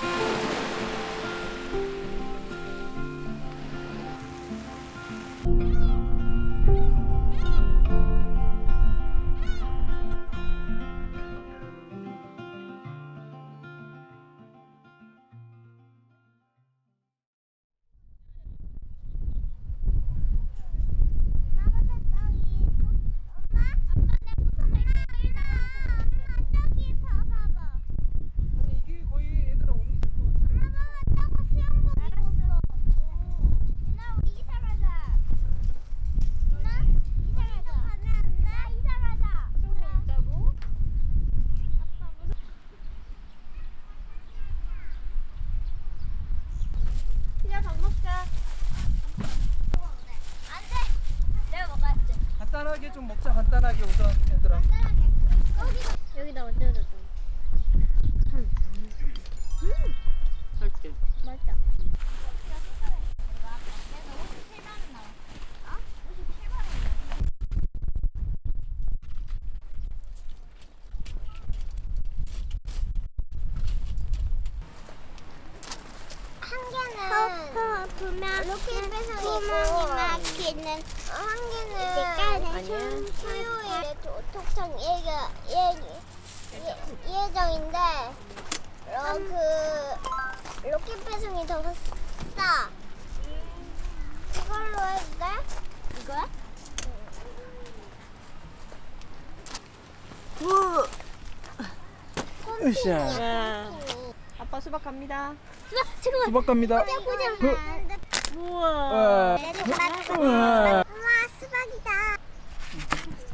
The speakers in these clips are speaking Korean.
あっ! 좀 먹자 간단하게 우선 얘들아. 여기다 얹어줬다. 살게. 맛있다. 한 개는 보면 이렇게 구멍이 막히는 한 개는 아니야. 수요일 도톡장 예정 예, 예정인데 어, 그 로켓 배송이 더 싸. 이걸로 돼? 이거야? 으쌰. 야. 아빠 수박 갑니다. 지금 수박 갑니다. 보자. 그- 우와. 와. 우와. 우와 수박이다.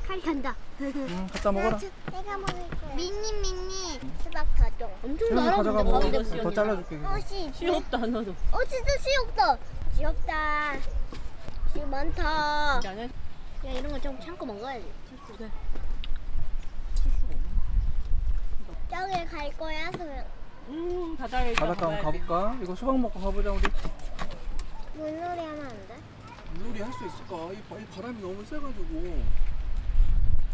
칼 간다. 음, 갖다 먹어라. 내가 먹을 거야. 미니 미니 수박 더 줘. 엄청 날아 가져가 먹어. 가운데 더 잘라줄게. 어씨. 귀엽다 너도. 어 진짜 귀엽다. 귀엽다. 귀 많다. 야 이런 거 좀 참고 먹어야지. 그래. 저기 갈 거야 소영. 음 바다에 바닷가 한번 가볼까? 이거 수박 먹고 가보자 우리. 물놀이 하면 안 돼? 물놀이 할 수 있을까? 이, 바- 이 바람이 너무 세가지고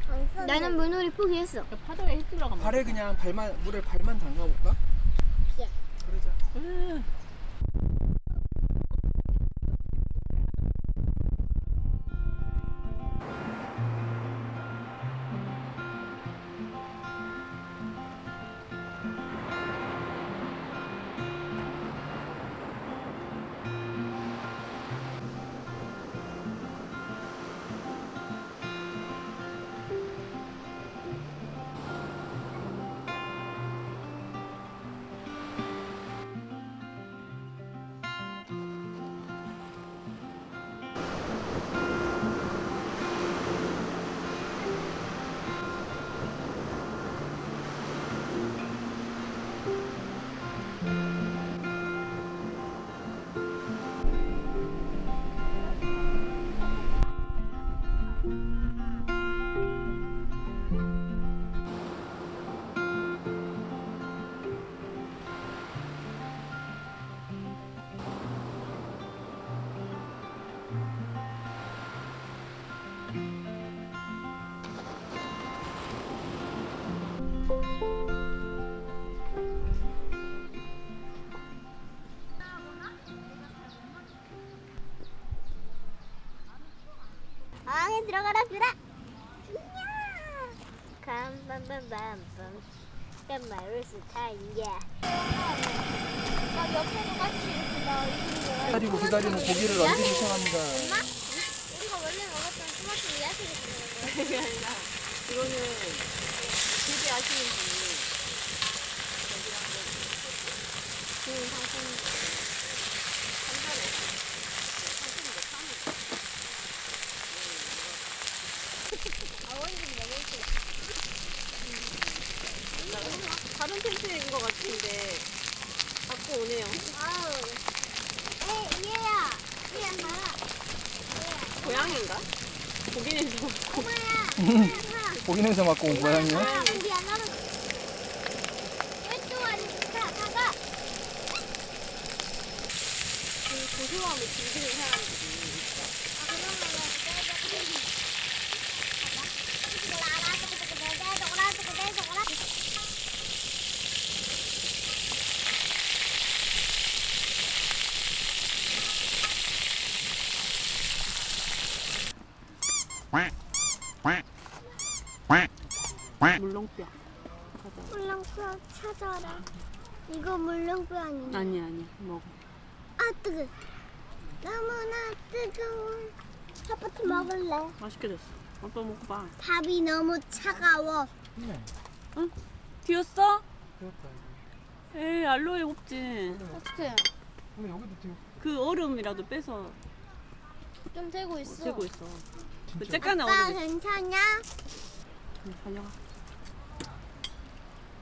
안 써. 나는 물놀이 포기했어. 야, 파도에 힐 들어가면. 발에 그냥 발만 물에 발만 담가볼까? 예. 그러자. 음. 들어가라 뷰라. 감밤밤밤밤. 깜마를 스타인야. 나 옆에도 같이 이렇게 나 이런 기다리고 기다리는 고기를 얹기 시작합니다. 우리가 원래 먹었던 토마토 거야. 그게 아니라 이거는 되게 아시는 분이 좋은 상품. 다른 텐트인 것 같은데 갖고 오네요. 아우. 에 얘야. 얘야 봐라. 고양인가? 고기에서 엄마야. 냄새 맡고 온 고양이야? 아, 우리 안 알아. 이쪽 아니까 가가. 그 고소함을 즐기는 사람들이 물렁뼈. 가자. 물렁뼈 찾아라. 이거 물렁뼈 아니야? 아니 아니 먹어. 아 뜨거. 너무나 뜨거운. 아빠도 먹을래. 맛있게 됐어. 아빠 먹어봐. 밥이 너무 차가워. 네. 튀었어? 배웠다 이거. 에이 알로에 없지. 어떻게? 근데 여기도 되게 그 얼음이라도 빼서 좀 되고 있어. 재고 있어. 그 진짜 쬐깐한 아빠 얼음. 괜찮냐? 응, 달려가. 수 하나 한번 볼게요. 우와, 비주얼.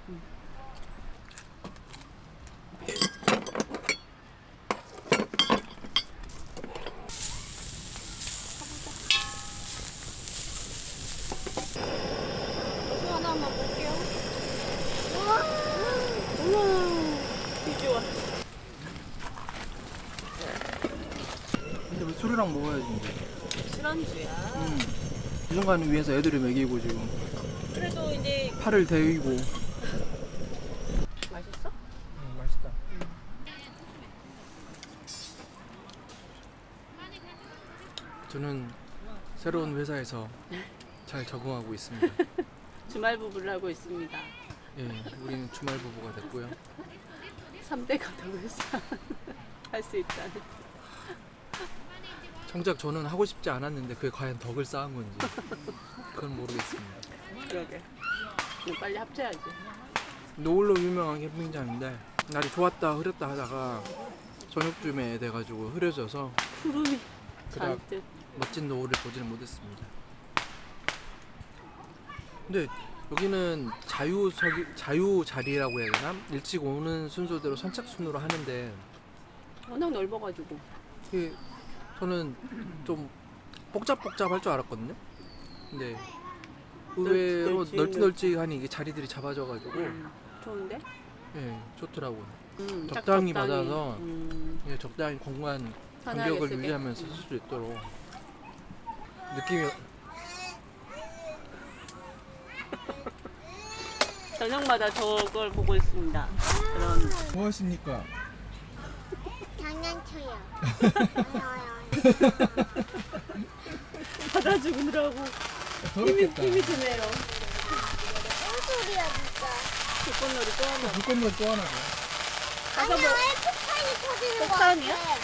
근데 왜 술이랑 먹어야지 이제. 술안주야. 음. 이 순간 위해서 애들을 먹이고 지금 그래도 이제 팔을 대이고. 맛있어? 음, 맛있다. 저는 새로운 회사에서 잘 적응하고 있습니다. 주말 부부를 하고 있습니다. 예, 우리는 주말 부부가 됐고요. 3대 가족에서 할수 있다는. 정작 저는 하고 싶지 않았는데 그게 과연 덕을 쌓은 건지 그건 모르겠습니다. 그러게. 이거 빨리 합쳐야지. 노을로 유명한 캠핑장인데 날이 좋았다 흐렸다 하다가 저녁쯤에 돼가지고 흐려져서 구름이 그닥 잔뜩. 멋진 노을을 보지는 못했습니다. 근데 여기는 자유석이 자유 자리라고 해야 되나? 일찍 오는 순서대로 선착순으로 하는데 워낙 넓어가지고. 이게 저는 좀 복잡복잡할 줄 알았거든요. 근데 의외로 널찍, 널찍 널찍하니 이게 자리들이 잡아져가지고 음, 좋은데? 예 좋더라고요. 음, 딱 적당히 받아서 음, 예, 적당히 공간 편하게 간격을 쓰게. 유지하면서 쓸 수 있도록 느낌이 저녁마다 저걸 보고 있습니다. 그런 뭐 하십니까? 장난쳐요. 받아 주느라고 힘이, 더럽겠다. 힘이 드네요. 무슨 소리야 진짜. 불꽃놀이 또 하나. 불꽃놀이 또 하나. 가서 아니야 뭐왜 폭탄이 터지는 거 폭탄이야? 같아?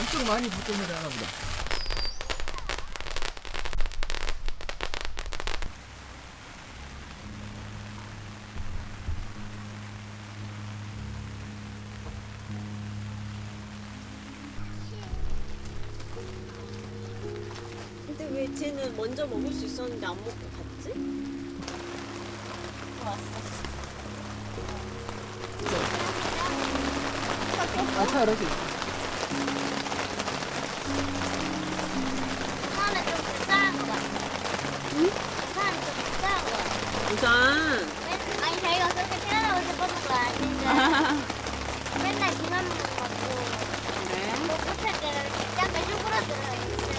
엄청 많이 불꽃놀이 하나 보다. 왜 쟤는 먼저 먹을 수 있었는데 안 먹고 갔지? 아, 차라리. 다음에 좀 불쌍한 거 같아. 응? 다음에 좀 불쌍한 거 같아. 맨- 아니 자기가 그렇게 태어나고 싶었던 거 아닌데 맨날 비만 먹고 그래. 뭐 못할 때는 약간 쭈그러들어 있어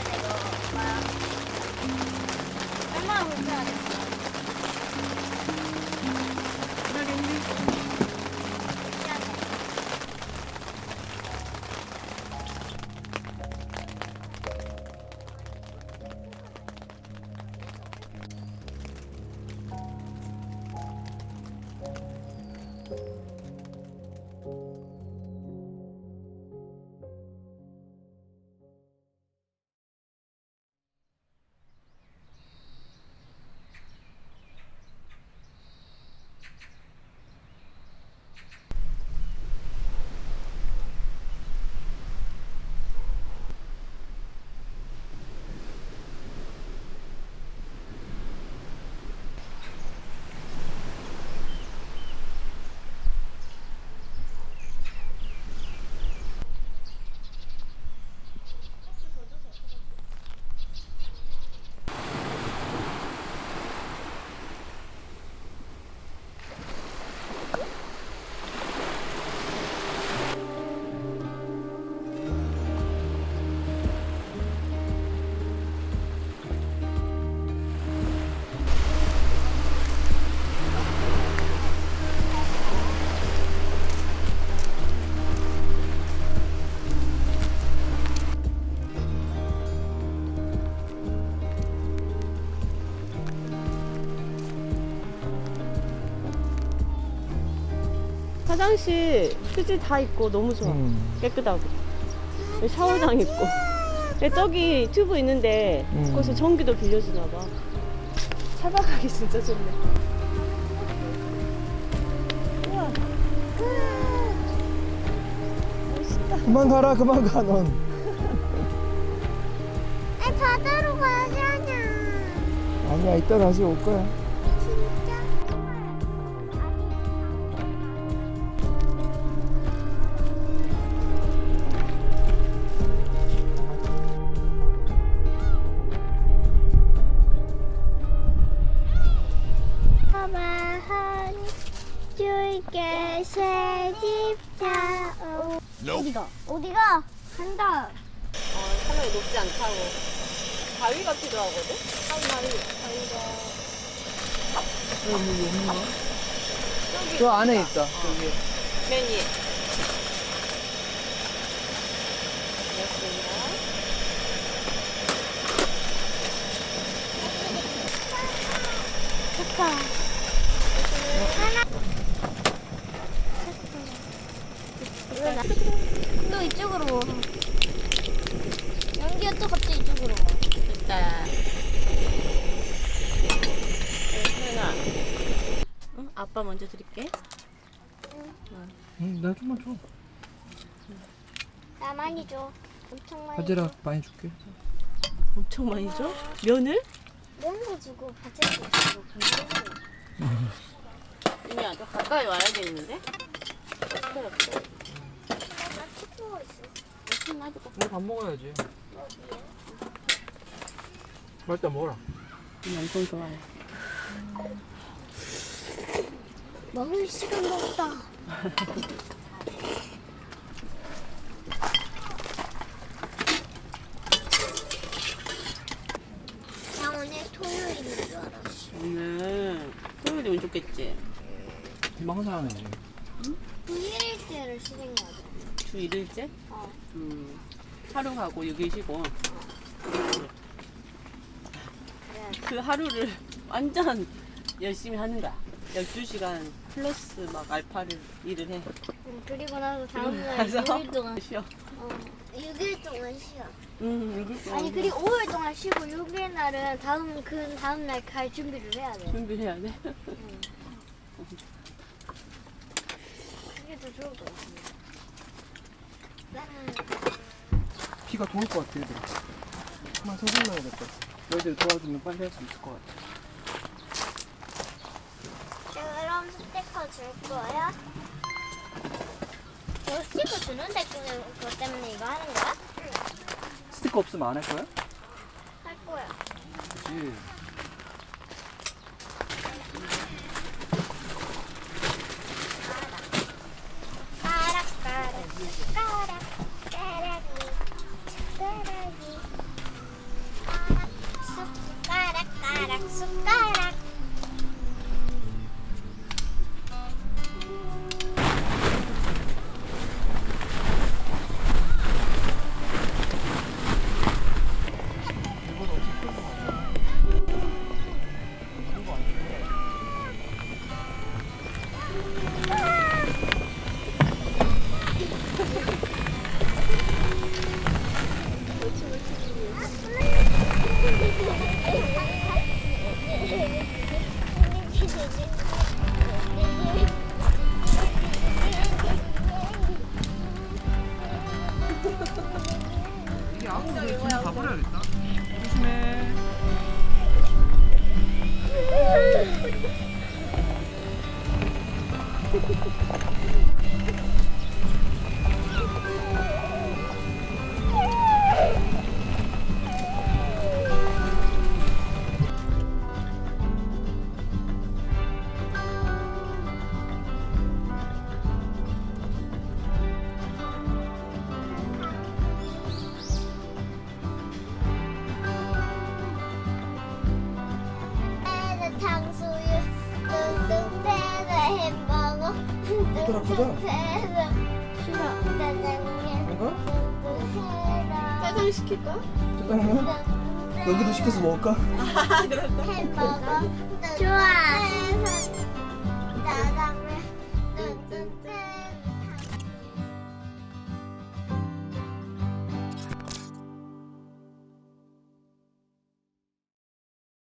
화장실 휴지 다 있고 너무 좋아. 음. 깨끗하고. 샤워장 있고. 근데 저기 튜브 있는데 음. 거기서 전기도 빌려주나 봐. 차박하기 진짜 좋네. 우와. 멋있다. 그만 가라 그만 가 넌. 아니 바다로 하냐. 아니야 이따 다시 올 거야. 새집다 어디가 어디가 간다 어, 하늘이 높지 않다고. 바위가 필요하거든? 한 바위, 바위가. 저 안에 있다. 저기. 맨 위에. 고맙습니다. 좋다 또 이쪽으로 연기가 또 갑자기 이쪽으로 와 됐다. 소연아. 응? 아빠 먼저 드릴게. 응, 나 좀만 줘. 나 많이 줘 엄청 많이 바지락 많이 줄게. 엄청 많이 줘? 면을? 면도 주고 바지락도 주고 반찬도 이미야, 너 가까이 와야겠는데? 어떡해, 어떡해. 나 치고 있어 무슨 놔두고. 우리 밥 먹어야지. 맛있다 먹어라. 엄청 좋아해. 먹을 시간도 없다 나 오늘 토요일인 줄 알았어 오늘 토요일이 운 좋겠지? 망사 하네. 토요일 때를 쉬는 거야 주 1일째? 어. 음, 하루 가고 6일 쉬고. 그 하루를 완전 열심히 하는 거야. 12시간 플러스 막 알파를 일을 해. 음, 그리고 나서 다음날 가서 6일 동안 쉬어. 어, 6일 동안 쉬어 응, 6일 동안 아니 그리고 5일 동안 쉬고 6일 날은 다음 그 다음 날 갈 준비를 해야 돼 준비해야 돼. 그게 더 좋을 것 같은데 피가 돌것 같아 얘들. 그만 서둘러야겠다. 너희들 도와주면 빨리 할 수 있을 것 같아. 그럼 스티커 줄 거야? 너 스티커 주는데 그냥 그것 때문에 이거 하는 거야? 스티커 없으면 안 할 거야? 할 거야. 그렇 탕수육 뚱뚱 배는 햄버거 얘들아, 가자. 뚱뚱 배는 싫어. 짜장면 뭔가? 뚱뚱 해라 짜장 시킬까? 짜장면? 뚱뚱 여기도 시켜서 먹을까? 햄버거 좋아